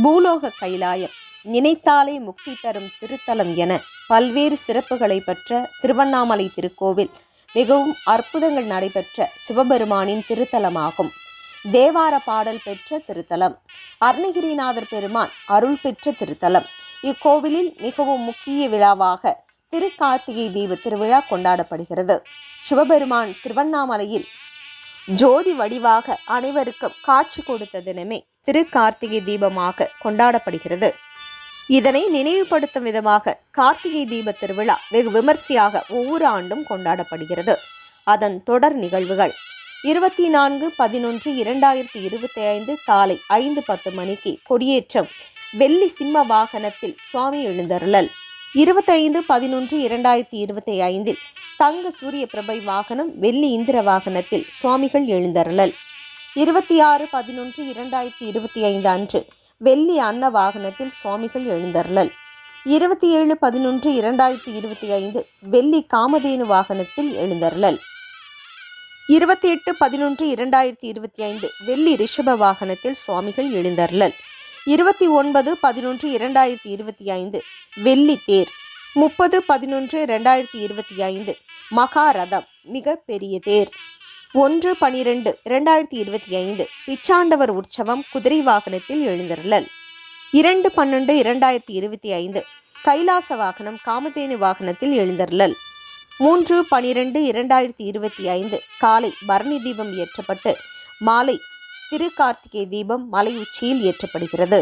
பூலோக கைலாயம் நினைத்தாலே முக்தி தரும் திருத்தலம் என பல்வேறு சிறப்புகளை பெற்ற திருவண்ணாமலை திருக்கோவில் மிகவும் அற்புதங்கள் நடைபெற்ற சிவபெருமானின் திருத்தலமாகும். தேவார பாடல் பெற்ற திருத்தலம் அருணகிரிநாதர் பெருமான் அருள் பெற்ற திருத்தலம். இக்கோவிலில் மிகவும் முக்கிய விழாவாக திருக்கார்த்திகை தீப திருவிழா கொண்டாடப்படுகிறது. சிவபெருமான் திருவண்ணாமலையில் ஜோதி வடிவாக அனைவருக்கும் காட்சி கொடுத்த தினமே திரு கார்த்திகை தீபமாக கொண்டாடப்படுகிறது. இதனை நினைவுபடுத்தும் விதமாக கார்த்திகை தீப திருவிழா வெகு விமர்சையாக ஒவ்வொரு ஆண்டும் கொண்டாடப்படுகிறது. அதன் தொடர் நிகழ்வுகள் இருபத்தி நான்கு பதினொன்று இரண்டாயிரத்தி இருபத்தி ஐந்து காலை ஐந்து பத்து மணிக்கு கொடியேற்றம் வெள்ளி சிம்ம வாகனத்தில் சுவாமி எழுந்தருளல் இருபத்தைந்து பதினொன்று இரண்டாயிரத்தி இருபத்தி ஐந்தில் தங்க சூரிய பிரபை வாகனம் வெள்ளி இந்திர வாகனத்தில் சுவாமிகள் எழுந்தருளல். இருபத்தி ஆறு பதினொன்று இரண்டாயிரத்தி இருபத்தி ஐந்து அன்று வெள்ளி அன்ன வாகனத்தில் சுவாமிகள் எழுந்தருளல். இருபத்தி ஏழு பதினொன்று இரண்டாயிரத்தி இருபத்தி ஐந்து வெள்ளி காமதேனு வாகனத்தில் எழுந்தருளல். இருபத்தி எட்டு பதினொன்று இரண்டாயிரத்தி இருபத்தி ஐந்து வெள்ளி ரிஷப வாகனத்தில் சுவாமிகள் எழுந்தருளல். இருபத்தி ஒன்பது பதினொன்று இரண்டாயிரத்தி இருபத்தி ஐந்து. வெள்ளி தேர் முப்பது பதினொன்று இரண்டாயிரத்தி இருபத்தி ஐந்து. மகாரதம் மிக பெரிய தேர். ஒன்று பனிரெண்டு இரண்டாயிரத்தி இருபத்தி ஐந்து. பிச்சாண்டவர் உற்சவம் குதிரை வாகனத்தில் எழுந்தருளல். இரண்டு பன்னெண்டு இரண்டாயிரத்தி இருபத்தி ஐந்து. கைலாச வாகனம் காமதேனு வாகனத்தில் எழுந்தருளல். மூன்று பனிரெண்டு இரண்டாயிரத்தி இருபத்தி ஐந்து. காலை பரணி தீபம் ஏற்றப்பட்டு மாலை திரு கார்த்திகை தீபம் மலை உச்சியில் ஏற்றப்படுகிறது.